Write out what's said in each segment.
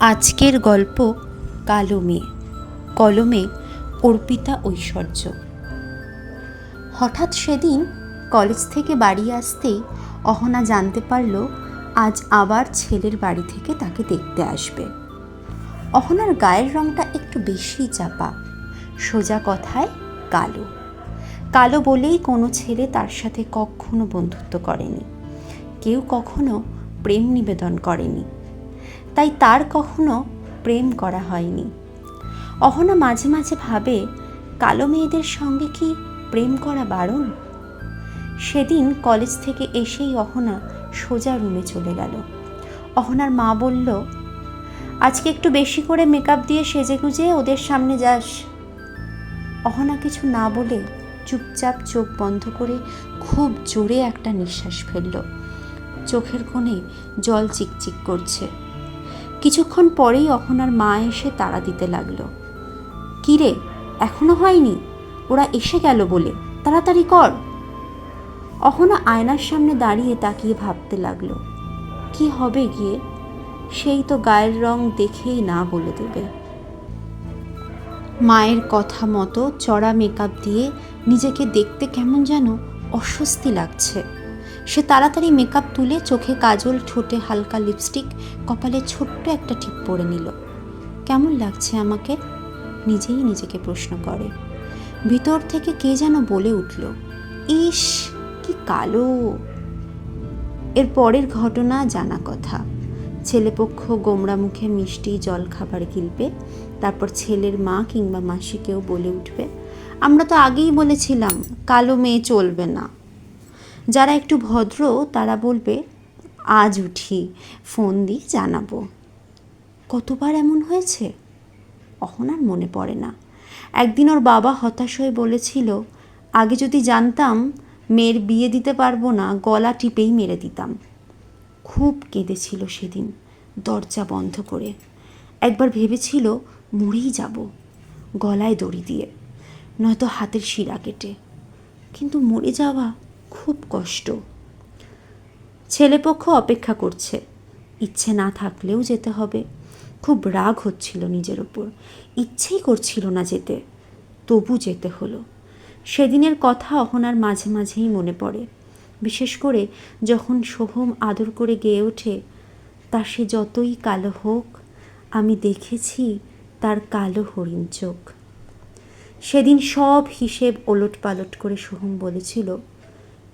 আজকের গল্প কালো মেয়ে। কলমে অর্পিতা ঐশ্বর্য। হঠাৎ সেদিন কলেজ থেকে বাড়ি আসতেই অহনা জানতে পারল, আজ আবার ছেলের বাড়ি থেকে তাকে দেখতে আসবে। অহনার গায়ের রংটা একটু বেশি চাপা, সোজা কথায় কালো। কালো বলেই কোনো ছেলে তার সাথে কখনো বন্ধুত্ব করেনি। কেউ কখনো প্রেম নিবেদন করেনি। তাই তার কখনো প্রেম করা হয়নি। অহনা মাঝে মাঝে ভাবে, কালো মেয়েদের সঙ্গে কি প্রেম করা বারণ? সেদিন কলেজ থেকে এসেই অহনা সোজা রুমে চলে গেল। অহনার মা বলল, আজকে একটু বেশি করে মেকআপ দিয়ে সেজে গুজে ওদের সামনে যাস। অহনা কিছু না বলে চুপচাপ চোখ বন্ধ করে খুব জোরে একটা নিঃশ্বাস ফেলল। চোখের কোণে জল চিকচিক করছে। কিছুক্ষণ পরেই অহনার মা এসে তাড়া দিতে লাগল। কিরে, এখনও হয়নি? ওরা এসে গেল বলে। তাড়াতাড়ি কর। অহনা আয়নার সামনে দাঁড়িয়ে তাকিয়ে ভাবতে লাগল। কি হবে গিয়ে? সেই তো গায়ের রং দেখেই না বলে দেবে। মায়ের কথা মতো চড়া মেকআপ দিয়ে নিজেকে দেখতে কেমন যেন অস্বস্তি লাগছে। সে তাড়াতাড়ি মেকআপ তুলে চোখে কাজল ঠোঁটে হালকা লিপস্টিক কপালে ছোট্ট একটা টিপ পরে নিল। কেমন লাগছে আমাকে? নিজেই নিজেকে প্রশ্ন করে। ভিতর থেকে কে যেন বলে উঠল, ইস, কি কালো। এর পরের ঘটনা জানা কথা। ছেলেপক্ষ গোমরা মুখে মিষ্টি জল খাবার গিলবে, তারপর ছেলের মা কিংবা মাসিকেও বলে উঠবে। আমরা তো আগেই বলেছিলাম, কালো মেয়ে চলবে না। যারা একটু ভদ্র, তারা বলবে, আজ উঠি, ফোন দিয়ে জানাব। কতবার এমন হয়েছে? অহনার মনে পড়ে না। একদিন ওর বাবা হতাশ হয়ে বলেছিল, আগে যদি জানতাম, মেয়ের বিয়ে দিতে পারব না, গলা টিপেই মেরে দিতাম। খুব কেঁদেছিল সেদিন, দরজা বন্ধ করে। একবার ভেবেছিল, মরেই যাব, গলায় দড়ি দিয়ে, নয়তো হাতের শিরা কেটে। কিন্তু মরে যাওয়া খুব কষ্ট। ছেলেপক্ষ অপেক্ষা করছে। ইচ্ছে না থাকলেও যেতে হবে। খুব রাগ হচ্ছিল নিজের ওপর। ইচ্ছেই করছিল না যেতে। তবু যেতে হলো। সেদিনের কথা অহনার মাঝে মাঝেই মনে পড়ে। বিশেষ করে যখন সোহম আদর করে গেয়ে ওঠে, তা সে যতই কালো হোক, আমি দেখেছি তার কালো হরিণ চোখ। সেদিন সব হিসেব ওলট পালট করে সোহম বলেছিল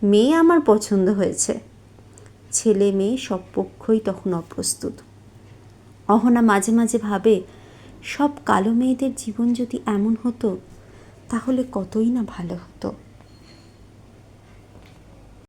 মেয়ে আমার পছন্দ হয়েছে। ছেলে মেয়ে সব পক্ষই তখন অপ্রস্তুত। অহনা মাঝে মাঝে ভাবে, সব কালো মেয়েদের জীবন যদি এমন হতো, তাহলে কতই না ভালো হতো।